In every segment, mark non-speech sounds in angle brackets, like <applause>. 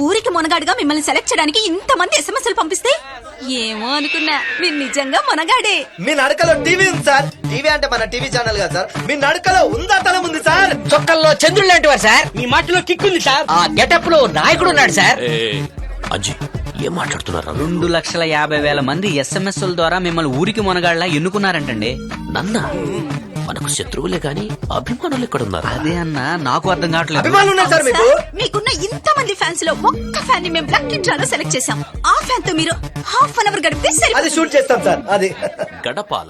ఊరికి మొనగాడుగా మిమ్మల్ని సెలెక్ట్ చేయడానికి ఇంతమంది ఎస్ఎంఎస్లు పంపిస్తే? ఏమో అనుకున్నా. మీరు నిజంగా మొనగాడే. మీ నడకలో టీవీ ఉంది సార్. టీవీ అంటే మన టీవీ ఛానల్ కదా సార్. మీ నడకలో ఉందాతనం ఉంది సార్? చొక్కల్లో చంద్రుడు లాంటి వారు సార్. మీ మాటలో కిక్ ఉంది సార్. ఆ గెటప్లో నాయకుడు ఉన్నాడు సార్. ఏం మాట్లాడుతున్నారు? రెండు లక్షల యాభై వేల మంది ఎస్ఎంఎస్ల ద్వారా మిమ్మల్ని ఊరికి మొనగాళ్ళ ఎన్నుకున్నారంటండి. నన్న? మనకు శత్రువులే గాని అభిమానులు ఎక్కడున్నారు? అదే అన్న నాకు అర్థం కావట్లేదు. అభిమానులు ఉన్నారు సార్ మీకు. సార్, మీకున్న ఇంతమంది ఫ్యాన్స్లో ఒక్క ఫ్యాన్ని మేము లక్కీ డ్రాలో సెలెక్ట్ చేసాం ఆ ఫ్యాన్తో మీరు హాఫ్ అన్ అవర్ గడిపితే అది షూట్ చేస్తాం సార్ అది. గడపాల?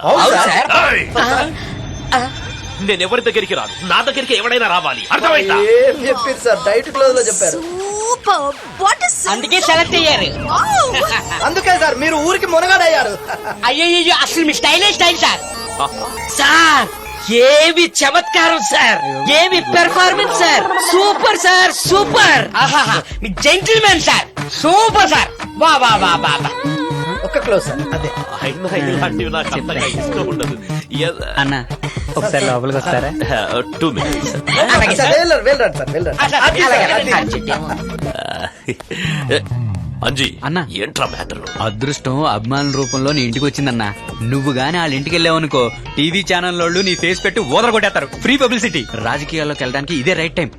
నేను ఎవరి దగ్గరికి రాను? నా దగ్గరికి ఎవడైనా రావాలి. అర్థమైందా? ఏం చెప్పారు సార్? డైట్ క్లోజ్లో చెప్పారు. సూపర్. వాట్ ఇస్ అందుకే సెలెక్ట్ అయ్యారు. అందుకే సార్ మీరు ఊరికి మునగాడయ్యారు. అయ్యో అసలు మీ స్టైలే స్టైల్ సార్. సార్ ఏమి చమత్కారం సార్? ఏమి performance sir? Super sir super! ఆహాహా మీ జెంటిల్మెన్ సార్. Super sir. వా వా వా వా వా. ఒక్క క్లోజ్ సార్. అదే. అయినా ఇలాంటివి నాకు అంతగా ఇష్టం ఉండదు. అన్న ఒకసారి లోపలికి వస్తారా? టూ మినిట్స్ అలాగే సార్. వెళ్ళండి వెళ్ళండి వెళ్ళండి అలాగే. అంజీ అన్న. ఏంట్రా మ్యాటర్? అదృష్టం అభిమానుల రూపంలో నీ ఇంటికి వచ్చిందన్న. నువ్వు గాని వాళ్ళ ఇంటికి వెళ్ళావనుకో టీవీ ఛానల్ వాళ్ళు నీ ఫేస్ పెట్టి ఊదర కొట్టేస్తారు ఫ్రీ పబ్లిసిటీ రాజకీయాల్లోకి వెళ్ళడానికి ఇదే రైట్ టైం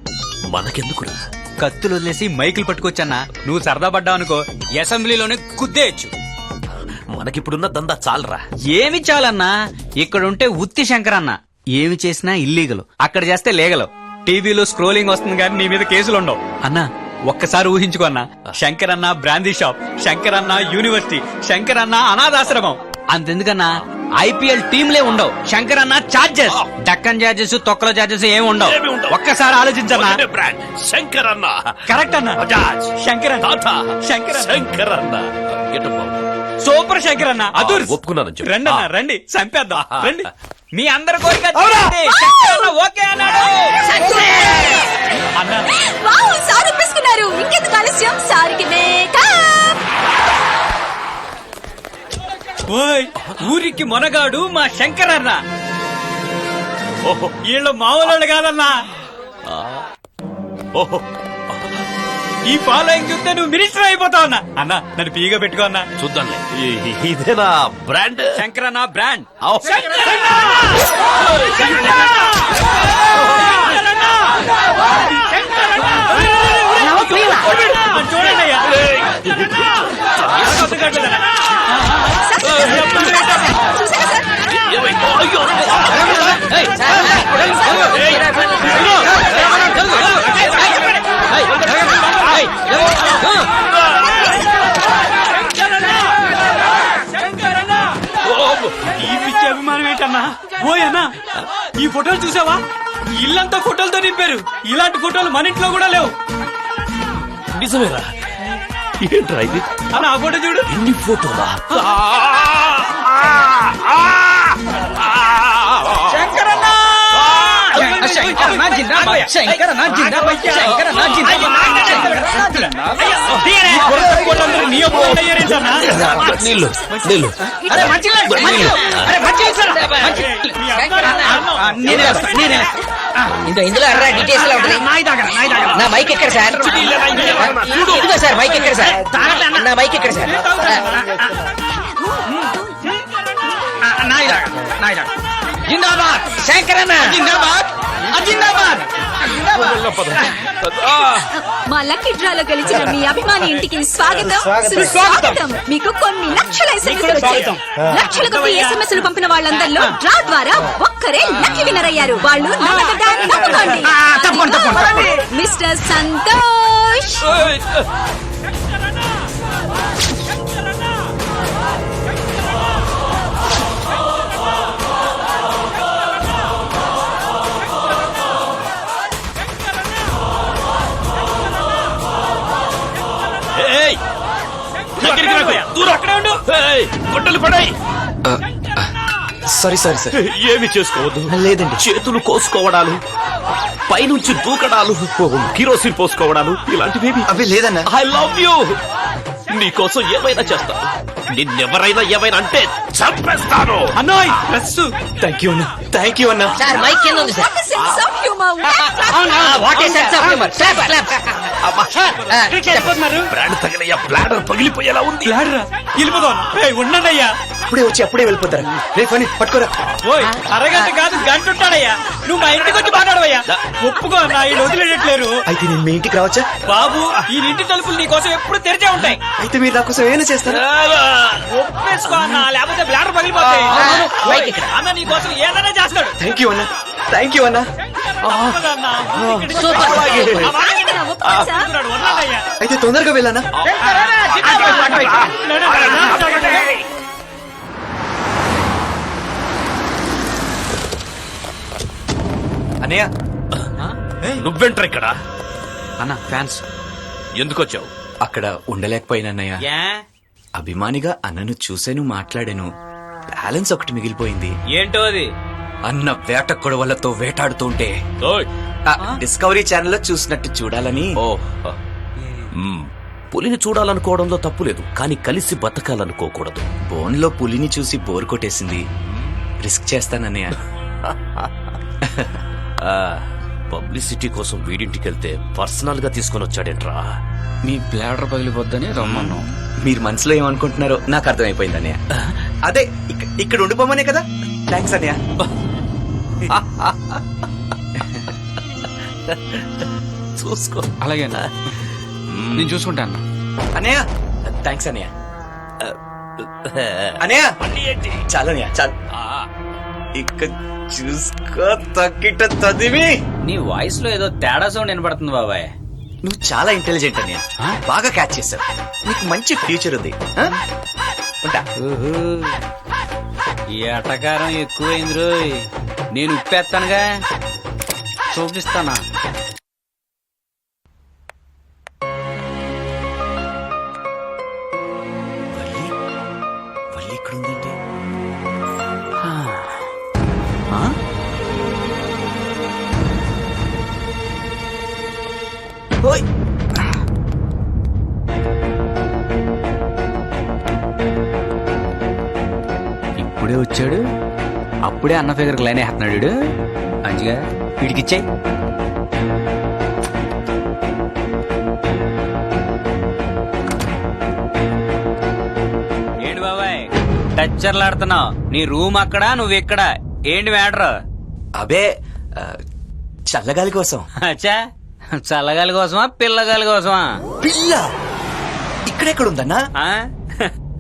మనకెందుకురా? కత్తులు వదిలేసి మైకులు పట్టుకొచ్చన్నా. నువ్వు సరదా పడ్డావు అనుకో అసెంబ్లీలోనే కుద్దేయచ్చు. మనకిప్పుడున్న దందా చాలరా? ఏమి చాలన్నా ఇక్కడ ఉంటే ఉత్తి శంకర్ అన్న ఏమి చేసినా ఇల్లీగల్ అక్కడ చేస్తే లీగల్ టీవీలో స్క్రోలింగ్ వస్తుంది కానీ నీ మీద కేసులు ఉండవు అన్నా ఒక్కసారి ఊహించుకో అన్న. శంకర్ అన్న బ్రాందీ షాప్ శంకర్ అన్న యూనివర్సిటీ శంకర్ అన్న అనాథాశ్రమం. అంతెందుకన్నా ఐపీఎల్ టీంలే ఉండవు. శంకర్ అన్న చార్జెస్. డక్కన్ చార్జెస్ తొక్కల చార్జెస్ ఏమి ఉండవు. ఒక్కసారి ఆలోచించన్నా. బ్రాండ్. శంకర్ అన్న. కరెక్ట్ అన్న శంకర్ అన్న అన్న. సూపర్ శంకర్ అన్న అదూర్. ఒప్పుకున్నానని చెప్పు. రండి అన్న. రండి చంపేద్దాం. రండి. మీ అందరి కోరిక ఓకే అన్నాడు. అన్న. వావ్ సార్ ఒప్పేసుకున్నారు ఇంకెందుకు ఆలస్యం సారికి ఓయ్ ఊరికి మొనగాడు మా శంకర్ అన్న ఓహో వీళ్ళు మామూలు కాదన్నా. ఓహో. ఈ ఫాలోయింగ్ చూస్తే నువ్వు మినిస్టర్ అయిపోతావు అన్న. అన్న నన్ను పీగా పెట్టుకో అన్న. చూద్దాంలే. ఇదేనా బ్రాండ్? శంకర్ అన్న బ్రాండ్ ఫోటోలు చూసావా? ఇల్లంతా ఫోటోలతో నింపారు. ఇలాంటి ఫోటోలు మన ఇంట్లో కూడా లేవు. నిజమేరా? ఏంట్రా ఇది? అన్న ఆ ఫోటో చూడు. ఎన్ని ఫోటోలా? నీళ్ళు నీళ్ళు ఇందులో ఇందులో అర్రా డీటెయిల్స్లో ఉంటుంది నా మైక్ ఎక్కడ సార్ ఇదిగో సార్ మైక్ ఎక్కడ సార్ నా మైక్ ఎక్కడ సార్ జిందాబాద్ శంకరన్న జిందాబాద్ మా లక్కీ డ్రాలో గెలిచిన మీ అభిమాని ఇంటికి స్వాగతం. స్వాగతం. సుస్వాగతం మీకు కొన్ని లక్షల ఎస్ఎంఎస్ వచ్చాయి. లక్షల కొద్ది ఎస్ఎంఎస్ పంపిన వాళ్ళందరిలో డ్రా ద్వారా ఒక్కరే లక్కీ విన్నర్ అయ్యారు. వాళ్ళు మిస్టర్ సంతోష్. దగ్గరికి రాకు. దూరం అక్కడే ఉండు. ఏయ్! గుడ్డలు పడాయి. Sorry sorry sir. ఏమి చేసుకోవద్దు? లేదండి. చేతులు కోసుకోవడాలు పైనుంచి దూకడాలు కిరోసిన్ పోసుకోవడాలు ఇలాంటివేమి అవి లేదన్నా. I love you. నీకోసం ఏమైనా చేస్తా నిన్నెవరైనా ఏమైనా అంటే చంపేస్తాను. అన్నోయ్! ప్రెస్ థ్యాంక్ యూ అన్న. థ్యాంక్ యూ అన్న. సార్ మైక్ కింద ఉంది sir sense of humour what is sense of humour clap clap brand తగిలయ్యా bladder పగిలిపోయేలా ఉంది. లాడరా వెళ్ళిపోదాం ఉండండి అయ్యా. అప్పుడే వచ్చి అప్పుడే వెళ్ళిపోతారా రే ఫని పట్టుకోరా ఓయ్ అరగంట కాదు గంట ఉంటాడయ్యా నువ్వు మా ఇంటికి వచ్చి మాట్లాడవయ్యా ఒప్పుకో అన్న ఈ వదిలేయట్లేరు అయితే నేను మీ ఇంటికి రావచ్చా బాబు ఈ ఇంటి తలుపులు నీ కోసం ఎప్పుడు తెరిచే ఉంటాయి అయితే మీరు నా కోసం ఏమైనా చేస్తారా ఒప్పేసుకో అన్న లేకపోతే బ్లాడర్ పగిలిపోతాయి. అన్న నీ కోసం ఏదైనా చేస్తాడు థ్యాంక్ యూ అన్న థ్యాంక్ యూ అన్న. అయితే తొందరగా వెళ్ళానా అన్నయ్య? నువ్వెంటర్ ఇక్కడ? అన్న ఫ్యాన్స్. ఎందుకు వచ్చావు అక్కడ ఉండలేకపోయినా అన్నయ్య. ఏ? అభిమానిగా అన్నను చూశాను మాట్లాడాను. బ్యాలెన్స్ ఒకటి మిగిలిపోయింది. ఏంటో అది? అన్న వేట కొడవలతో వేటాడుతుంటే ఓయ్. ఆ, డిస్కవరీ ఛానల్లో చూసినట్టు చూడాలని. పులిని చూడాలనుకోవడంలో తప్పు లేదు కానీ కలిసి బతకాలనుకోకూడదు. బోన్లో పులిని చూసి బోర్ కొట్టేసింది. రిస్క్ చేస్తానన్నయ్య. <laughs> పబ్లిసిటీ కోసం వీడింటికి వెళ్తే పర్సనల్గా తీసుకొని వచ్చాడేంట్రా? మీ బ్లాడర్ పగిలిపోద్దని రమ్మన్నాం. మీరు మనసులో ఏమనుకుంటున్నారో నాకు అర్థమైపోయింది అన్నయ్య. అదే ఇక్క- ఇక్కడ ఉండిపోమనే కదా? థ్యాంక్స్ అన్నయ్య. చూసుకో. అలాగే అన్న. నేను చూసుకుంటా అన్న. అన్నయ్య! థ్యాంక్స్ అన్నయ్య. అన్నయ్య! చాలు అన్నయ్య చాలు. ఇక చూసుకో తక్కిట చదివి నీ వాయిస్లో ఏదో తేడా సౌండ్ వినపడుతుంది బాబాయ్. నువ్వు చాలా ఇంటెలిజెంట్ అన్నయ్య బాగా క్యాచ్ చేసావు. నీకు మంచి ఫ్యూచర్ ఉంది. ఆ? ఉంటా. ఈ అటకారం ఎక్కువైంది రోయ్. నేను ఉప్పేస్తానుగా చూపిస్తానా? అప్పుడే అన్న ఫిగర్ లైన్ వేస్తున్నాడు వీడు. మంచిగా వీడికిచ్చాయి ఏంటి బాబాయ్? టచ్చర్లాడుతున్నావు నీ రూమ్ అక్కడ నువ్వు ఇక్కడ. ఏంటి మ్యాటర్? అబే ఆ, చల్లగాలి కోసం. అచ్చా చల్లగాలి కోసమా పిల్లగాలి కోసమా? పిల్ల! ఇక్కడెక్కడ ఉందన్నా? ఆ?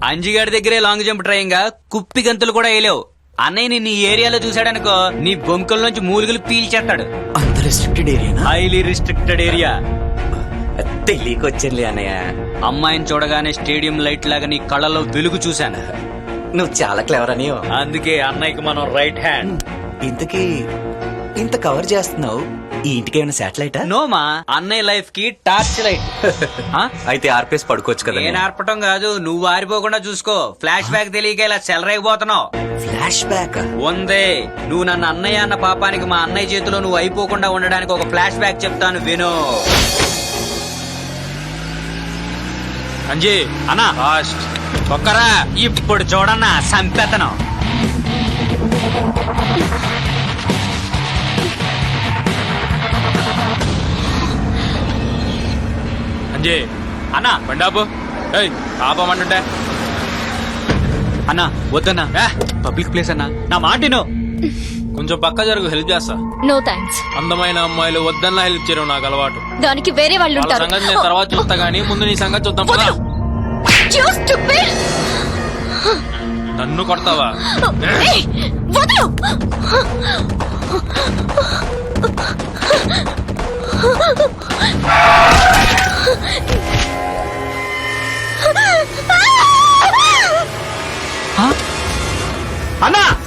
అంజిగాడి దగ్గరే లాంగ్ జంప్ ట్రైన్గా కుప్పి గంతులు కూడా వేయలేవు. అన్నయ్య నిన్ను ఈ ఏరియాలో చూశాడనుకో నీ బొంకల నుంచి మూలుగులు పీల్చేస్తాడు. అంత రెస్ట్రిక్టెడ్ ఏరియానా హైలీ రిస్ట్రిక్టెడ్ ఏరియా తెలియకొచ్చానులే అన్నయ్య. అమ్మాయిని చూడగానే స్టేడియం లైట్ లాగా నీ కళ్ళలో వెలుగు చూశాను. నువ్వు చాలా క్లవర్ అని అందుకే అన్నయ్యకి మనం రైట్ హ్యాండ్ ఇంతకీ ఇంత కవర్ చేస్తున్నావు? ఈ ఇంటికి ఏమైనా శాటిలైటా? నోమా అన్నయ్య లైఫ్కి టార్చ్ లైట్. <laughs> ఆ? అయితే ఆర్పేసి పడుకోవచ్చు కదా నేను ఆర్పటం కాదు నువ్వు ఆరిపోకుండా చూసుకో. ఫ్లాష్ బ్యాక్ తెలియక ఇలా చెలరైపోతున్నావు ఫ్లాష్ బ్యాక్ ఉందే నువ్వు నన్ను అన్నయ్య అన్న పాపానికి మా అన్నయ్య చేతిలో నువ్వు అయిపోకుండా ఉండడానికి ఒక ఫ్లాష్ బ్యాక్ చెప్తాను విను. అంజీ అన్నా. ఫాస్ట్ ఒక్కరా ఇప్పుడు చూడన్నా సంపెతనం అంజీ అన్నా. బండాపు. ఏయ్ ఆపమంటుంటే అన్నా వద్దన్నా. పబ్లిక్ ప్లేస్ అన్నా. నా మాటిను కొంచెం పక్క జరుగు హెల్ప్ చేస్తా. నో థ్యాంక్స్ అందమైన అమ్మాయిలు వద్దన్నా హెల్ప్ చేయడం నాకు అలవాటు. దానికి వేరే వాళ్ళు వాళ్ళ ఉంటారు. సంగతి నేను తర్వాత చూస్తా గానీ ముందు నీ సంగతి చూద్దాం పద. వదలు. You stupid! నన్ను కొడతావా? ఏయ్, వదలు. అన్నా!